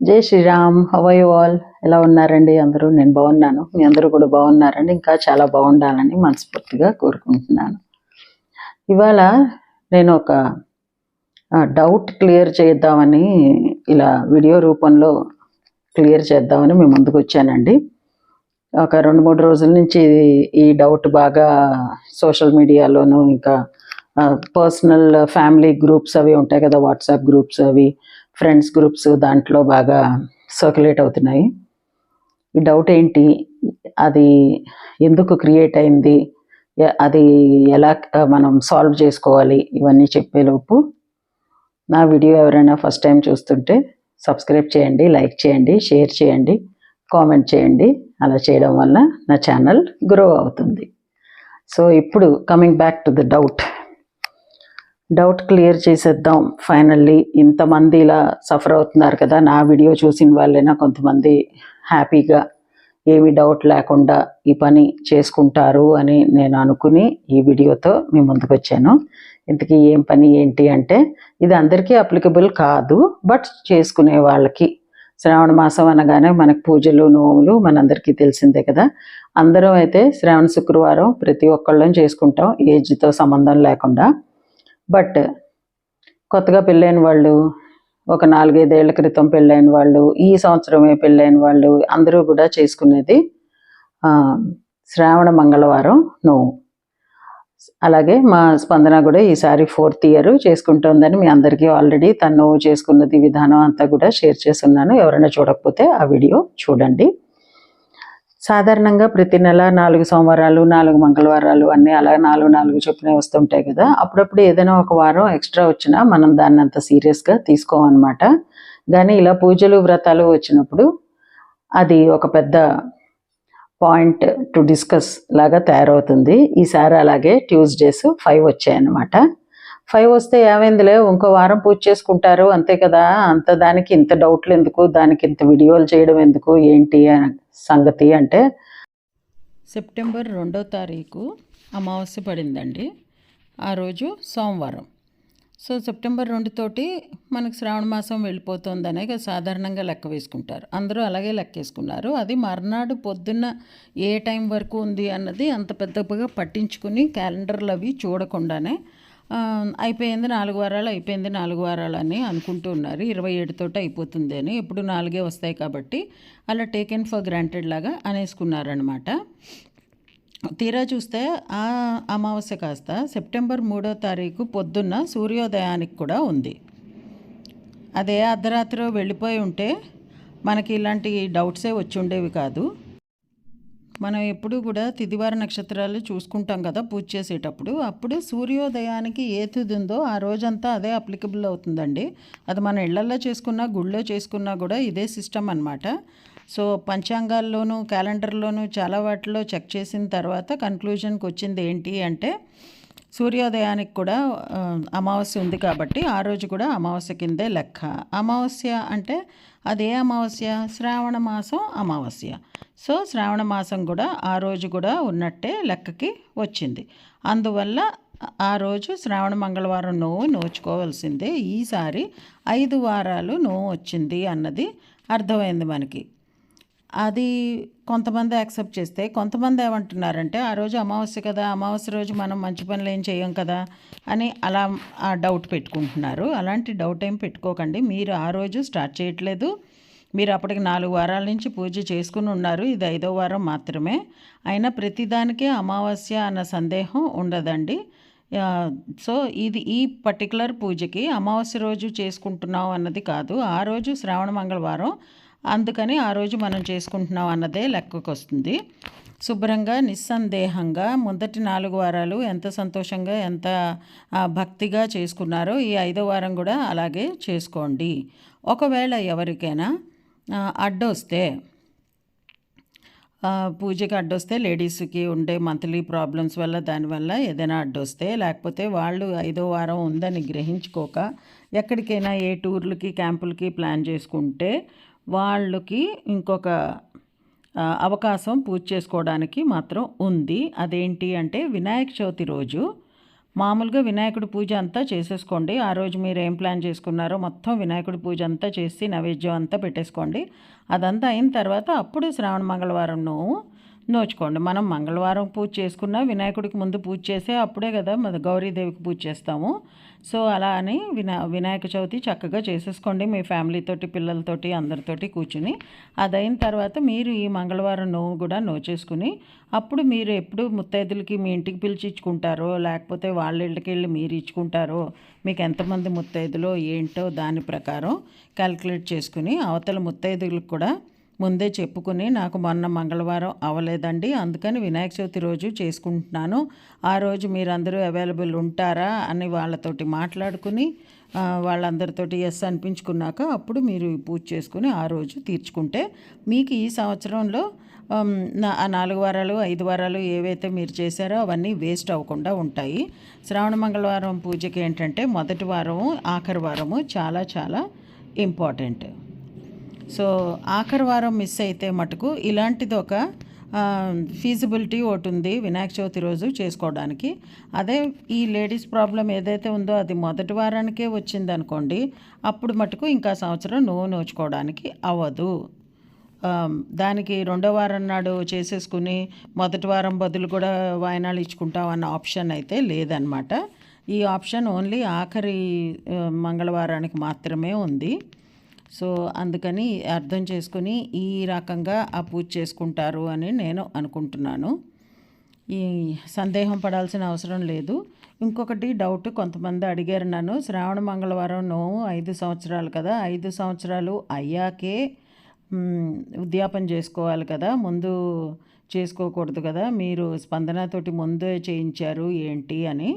జై శ్రీరామ్ హవై ఆల్ ఎలా ఉన్నారండి? అందరూ? నేను బాగున్నాను. మీ అందరూ కూడా బాగున్నారండి ఇంకా చాలా బాగుండాలని మనస్ఫూర్తిగా కోరుకుంటున్నాను. ఇవాళ నేను ఒక డౌట్ క్లియర్ చేద్దామని ఇలా వీడియో రూపంలో క్లియర్ చేద్దామని మేము ముందుకు వచ్చానండి. ఒక రెండు మూడు రోజుల నుంచి ఈ డౌట్ బాగా సోషల్ మీడియాలోనూ ఇంకా పర్సనల్ ఫ్యామిలీ గ్రూప్స్ అవి ఉంటాయి కదా వాట్సాప్ గ్రూప్స్ అవి ఫ్రెండ్స్ గ్రూప్స్ దాంట్లో బాగా సర్క్యులేట్ అవుతున్నాయి. ఈ డౌట్ ఏంటి? అది ఎందుకు క్రియేట్ అయింది? అది ఎలా మనం సాల్వ్ చేసుకోవాలి? ఇవన్నీ చెప్పేలోపు నా వీడియో ఎవరైనా ఫస్ట్ టైం చూస్తుంటే సబ్స్క్రైబ్ చేయండి లైక్ చేయండి షేర్ చేయండి కామెంట్ చేయండి. అలా చేయడం వల్ల నా ఛానల్ గ్రో అవుతుంది. సో ఇప్పుడు coming back to the doubt. Doubt clear చేసేద్దాం. ఫైనల్లీ ఇంతమంది ఇలా సఫర్ అవుతున్నారు కదా నా వీడియో చూసిన వాళ్ళైనా కొంతమంది హ్యాపీగా ఏమి డౌట్ లేకుండా ఈ పని చేసుకుంటారు అని నేను అనుకుని ఈ వీడియోతో మీ ముందుకు వచ్చాను. ఇంతకీ ఏం పని ఏంటి అంటే ఇది అందరికీ అప్లికబుల్ కాదు బట్ చేసుకునే వాళ్ళకి. శ్రావణ మాసం అనగానే మనకు పూజలు నోములు మనందరికీ తెలిసిందే కదా. అందరం అయితే శ్రావణ శుక్రవారం ప్రతి ఒక్కళ్ళం చేసుకుంటాం ఏజ్తో సంబంధం లేకుండా. బట్ కొత్తగా పెళ్ళైన వాళ్ళు ఒక నాలుగైదేళ్ళ క్రితం పెళ్ళైన వాళ్ళు ఈ సంవత్సరమే పెళ్ళైన వాళ్ళు అందరూ కూడా చేసుకునేది శ్రావణ మంగళవారం నోము అలాగే మా స్పందన కూడా ఈసారి ఫోర్త్ ఇయర్ చేసుకుంటుందని మీ అందరికీ ఆల్రెడీ తను చేసుకున్నది విధానం అంతా కూడా షేర్ చేస్తున్నాను ఎవరైనా చూడకపోతే ఆ వీడియో చూడండి. సాధారణంగా ప్రతి నెల నాలుగు సోమవారాలు నాలుగు మంగళవారాలు అన్నీ అలా నాలుగు నాలుగు చొప్పున వస్తుంటాయి కదా. అప్పుడప్పుడు ఏదైనా ఒక వారం ఎక్స్ట్రా వచ్చినా మనం దాన్ని అంత సీరియస్గా తీసుకోమన్నమాట. కానీ ఇలా పూజలు వ్రతాలు వచ్చినప్పుడు అది ఒక పెద్ద పాయింట్ టు డిస్కస్ లాగా తయారవుతుంది. ఈసారి అలాగే ట్యూస్డేస్ ఫైవ్ వచ్చాయన్నమాట. ఫైవ్ వస్తే ఏమైందిలే? ఇంకో వారం పూజ చేసుకుంటారు. అంతే కదా? అంత దానికి ఇంత డౌట్లు ఎందుకు? దానికి ఇంత వీడియోలు చేయడం ఎందుకు? ఏంటి సంగతి అంటే సెప్టెంబర్ రెండో తారీఖు అమావాస్య పడిందండి. ఆ రోజు సోమవారం. సో సెప్టెంబర్ రెండుతోటి మనకు శ్రావణ మాసం వెళ్ళిపోతుందనే సాధారణంగా లెక్క వేసుకుంటారు. అందరూ అలాగే లెక్కేసుకున్నారు అది మర్నాడు పొద్దున్న ఏ టైం వరకు ఉంది అన్నది అంత పెద్దగా పట్టించుకుని క్యాలెండర్లు అవి చూడకుండానే అయిపోయింది నాలుగు వారాలు అయిపోయింది నాలుగు వారాలు అని అనుకుంటూ ఉన్నారు. ఇరవై ఏడుతోటి అయిపోతుంది అని. ఎప్పుడు నాలుగే వస్తాయి కాబట్టి అలా టేకెన్ ఫర్ గ్రాంటెడ్ లాగా అనేసుకున్నారనమాట తీరా చూస్తే ఆ అమావాస్య కాస్త సెప్టెంబర్ మూడో తారీఖు పొద్దున్న సూర్యోదయానికి కూడా ఉంది. అదే అర్ధరాత్రి వెళ్ళిపోయి ఉంటే మనకి ఇలాంటి డౌట్సే వచ్చి ఉండేవి కాదు. మనం ఎప్పుడు కూడా తిదివార నక్షత్రాలు చూసుకుంటాం కదా పూజ చేసేటప్పుడు. అప్పుడు సూర్యోదయానికి ఏ తిథి ఉందో ఆ రోజంతా అదే అప్లికబుల్ అవుతుందండి. అది మన ఇళ్ళల్లో చేసుకున్నా గుళ్ళో చేసుకున్నా కూడా ఇదే సిస్టమ్ అనమాట సో పంచాంగాల్లోనూ క్యాలెండర్లోనూ చాలా వాటిలో చెక్ చేసిన తర్వాత కన్క్లూజన్కి వచ్చింది ఏంటి అంటే సూర్యోదయానికి కూడా అమావాస్య ఉంది కాబట్టి ఆ రోజు కూడా అమావాస్య కిందే లెక్క. అమావాస్య అంటే అదే అమావాస్య? శ్రావణ మాసం అమావాస్య. సో శ్రావణ మాసం కూడా ఆ రోజు కూడా ఉన్నట్టే లెక్కకి వచ్చింది. అందువల్ల ఆ రోజు శ్రావణ మంగళవారం నోవు నోచుకోవాల్సిందే. ఈసారి ఐదు వారాలు నోవు వచ్చింది అన్నది అర్థమైంది మనకి. అది కొంతమంది యాక్సెప్ట్ చేస్తే కొంతమంది ఏమంటున్నారంటే ఆ రోజు అమావాస్య కదా అమావాస్య రోజు మనం మంచి పనులు ఏం చేయం కదా అని అలా ఆ డౌట్ పెట్టుకుంటున్నారు. అలాంటి డౌట్ ఏం పెట్టుకోకండి. మీరు ఆ రోజు స్టార్ట్ చేయట్లేదు. మీరు అప్పటికి నాలుగు వారాల నుంచి పూజ చేసుకుని ఉన్నారు. ఇది ఐదో వారం మాత్రమే. అయినా ప్రతిదానికే అమావాస్య అన్న సందేహం ఉండదండి. సో ఇది ఈ పర్టికులర్ పూజకి అమావాస్య రోజు చేసుకుంటున్నాం అన్నది కాదు. ఆ రోజు శ్రావణ మంగళవారం అందుకని ఆ రోజు మనం చేసుకుంటున్నాం అన్నదే లెక్కకు వస్తుంది శుభ్రంగా నిస్సందేహంగా మొదటి నాలుగు వారాలు ఎంత సంతోషంగా ఎంత భక్తిగా చేసుకున్నారో ఈ ఐదో వారం కూడా అలాగే చేసుకోండి. ఒకవేళ ఎవరికైనా అడ్డొస్తే పూజకి అడ్డొస్తే లేడీస్కి ఉండే మంత్లీ ప్రాబ్లమ్స్ వల్ల దానివల్ల ఏదైనా అడ్డొస్తే లేకపోతే వాళ్ళు ఐదో వారం ఉందని గ్రహించుకోక ఎక్కడికైనా ఏ టూర్లకి క్యాంపులకి ప్లాన్ చేసుకుంటే వాళ్ళకి ఇంకొక అవకాశం పూజ చేసుకోవడానికి మాత్రం ఉంది. అదేంటి అంటే వినాయక చవితి రోజు మామూలుగా వినాయకుడి పూజ అంతా చేసేసుకోండి. ఆ రోజు మీరు ఏం ప్లాన్ చేసుకున్నారో మొత్తం వినాయకుడి పూజ అంతా చేసి నైవేద్యం అంతా పెట్టేసుకోండి. అదంతా అయిన తర్వాత అప్పుడు శ్రావణ మంగళవారం నువ్వు నోచుకోండి. మనం మంగళవారం పూజ చేసుకున్నా వినాయకుడికి ముందు పూజ చేసే అప్పుడే కదా మన గౌరీదేవికి పూజ చేస్తాము. సో అలా అని వినా వినాయక చవితి చక్కగా చేసేసుకోండి మీ ఫ్యామిలీతోటి పిల్లలతోటి అందరితోటి కూర్చుని. అదైన తర్వాత మీరు ఈ మంగళవారం నోవు కూడా నోచేసుకుని అప్పుడు మీరు ఎప్పుడు ముత్తైదులకి మీ ఇంటికి పిలిచి ఇచ్చుకుంటారో లేకపోతే వాళ్ళ ఇళ్ళకి వెళ్ళి మీరు ఇచ్చుకుంటారో మీకు ఎంతమంది ముత్తైదులో ఏంటో దాని ప్రకారం క్యాలిక్యులేట్ చేసుకుని అవతల ముత్తైదులకు కూడా ముందే చెప్పుకుని నాకు మొన్న మంగళవారం అవ్వలేదండి అందుకని వినాయక చవితి రోజు చేసుకుంటున్నాను. ఆ రోజు మీరందరూ అవైలబుల్ ఉంటారా అని వాళ్ళతోటి మాట్లాడుకుని వాళ్ళందరితోటి ఎస్ అనిపించుకున్నాక అప్పుడు మీరు పూజ చేసుకుని ఆ రోజు తీర్చుకుంటే మీకు ఈ సంవత్సరంలో ఆ నాలుగు వారాలు ఐదు వారాలు ఏవైతే మీరు చేశారో అవన్నీ వేస్ట్ అవ్వకుండా ఉంటాయి. శ్రావణ మంగళవారం పూజకి ఏంటంటే మొదటి వారము ఆఖరి వారము చాలా చాలా ఇంపార్టెంట్ సో ఆఖరి వారం మిస్ అయితే మటుకు ఇలాంటిది ఒక ఫీజిబిలిటీ ఒకటి ఉంది వినాయక చవితి రోజు చేసుకోవడానికి. అదే ఈ లేడీస్ ప్రాబ్లం ఏదైతే ఉందో అది మొదటి వారానికే వచ్చింది అనుకోండి అప్పుడు మటుకు ఇంకా సంవత్సరం నువ్వు నోచుకోవడానికి అవ్వదు. దానికి రెండో వారం నాడు చేసేసుకుని మొదటి వారం బదులు కూడా వాయనాలు ఇచ్చుకుంటాం అన్న ఆప్షన్ అయితే లేదనమాట. ఈ ఆప్షన్ ఓన్లీ ఆఖరి మంగళవారానికి మాత్రమే ఉంది. సో అందుకని అర్థం చేసుకుని ఈ రకంగా ఆ పూజ చేసుకుంటారు అని నేను అనుకుంటున్నాను. ఈ సందేహం పడాల్సిన అవసరం లేదు. ఇంకొకటి డౌట్ కొంతమంది అడిగారు నన్ను శ్రావణ మంగళవారం నోము ఐదు సంవత్సరాలు కదా ఐదు సంవత్సరాలు అయ్యాకే ఉద్యాపన చేసుకోవాలి కదా ముందు చేసుకోకూడదు కదా మీరు స్పందనతోటి ముందే చేయించారు ఏంటి అని.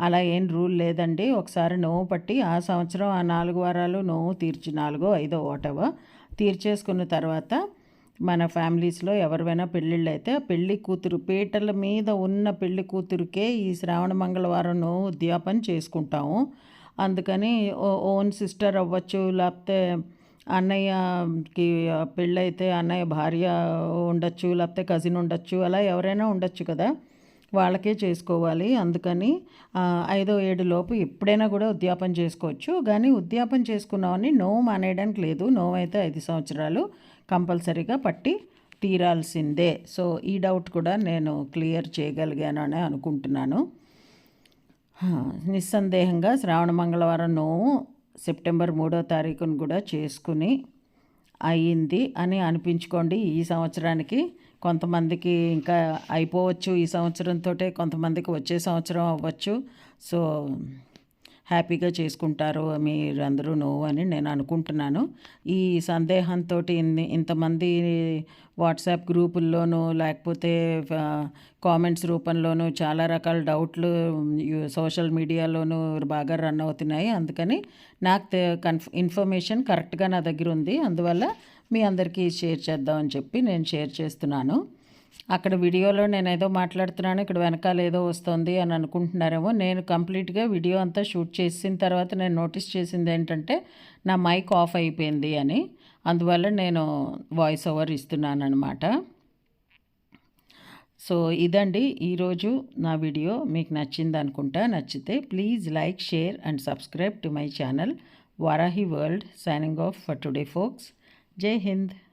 అలా ఏం రూల్ లేదండి. ఒకసారి నోవు పట్టి ఆ సంవత్సరం ఆ నాలుగు వారాలు నోవు తీర్చి నాలుగో ఐదో ఓటవో తీర్చేసుకున్న తర్వాత మన ఫ్యామిలీస్లో ఎవరివైనా పెళ్ళిళ్ళు అయితే పెళ్ళి కూతురు పీటల మీద ఉన్న పెళ్ళి కూతురుకే ఈ శ్రావణ మంగళవారం నోవు ఉద్యాపన చేసుకుంటాము. అందుకని ఓన్ సిస్టర్ అవ్వచ్చు లేకపోతే అన్నయ్యకి పెళ్ళైతే అన్నయ్య భార్య ఉండొచ్చు లేకపోతే కజిన్ ఉండొచ్చు అలా ఎవరైనా ఉండొచ్చు కదా. వాళ్ళకే చేసుకోవాలి. అందుకని ఐదో ఏడు లోపు ఎప్పుడైనా కూడా ఉద్యాపన చేసుకోవచ్చు. కానీ ఉద్యాపన చేసుకున్నామని నోవు మానేయడానికి లేదు. నోవు అయితే ఐదు సంవత్సరాలు కంపల్సరీగా పట్టి తీరాల్సిందే. సో ఈ డౌట్ కూడా నేను క్లియర్ చేయగలిగాను అని అనుకుంటున్నాను. నిస్సందేహంగా శ్రావణ మంగళవారం నోవు సెప్టెంబర్ మూడో తారీఖును కూడా చేసుకుని అయ్యింది అని అనిపించుకోండి ఈ సంవత్సరానికి. కొంతమందికి ఇంకా అయిపోవచ్చు ఈ సంవత్సరంతో కొంతమందికి వచ్చే సంవత్సరం అవ్వచ్చు. సో హ్యాపీగా చేసుకుంటారు మీరందరూ నో అని నేను అనుకుంటున్నాను. ఈ సందేహంతో ఇన్ని ఇంతమంది వాట్సాప్ గ్రూపుల్లోనూ లేకపోతే కామెంట్స్ రూపంలోనూ చాలా రకాల డౌట్లు సోషల్ మీడియాలోనూ బాగా రన్ అవుతున్నాయి. అందుకని నాకు కన్ఫ్ ఇన్ఫర్మేషన్ కరెక్ట్గా నా దగ్గర ఉంది అందువల్ల మీ అందరికీ షేర్ చేద్దామని చెప్పి నేను షేర్ చేస్తున్నాను. అక్కడ వీడియోలో నేను ఏదో మాట్లాడుతున్నాను ఇక్కడ వెనకాల ఏదో వస్తుంది అని అనుకుంటున్నారేమో. నేను కంప్లీట్గా వీడియో అంతా షూట్ చేసిన తర్వాత నేను నోటీస్ చేసింది ఏంటంటే నా మైక్ ఆఫ్ అయిపోయింది అని. అందువల్ల నేను వాయిస్ ఓవర్ ఇస్తున్నాను అనమాట సో ఇదండి ఈరోజు నా వీడియో. మీకు నచ్చింది అనుకుంటా. నచ్చితే please like share and subscribe to my channel Varahi world signing off for today folks. జై హింద్.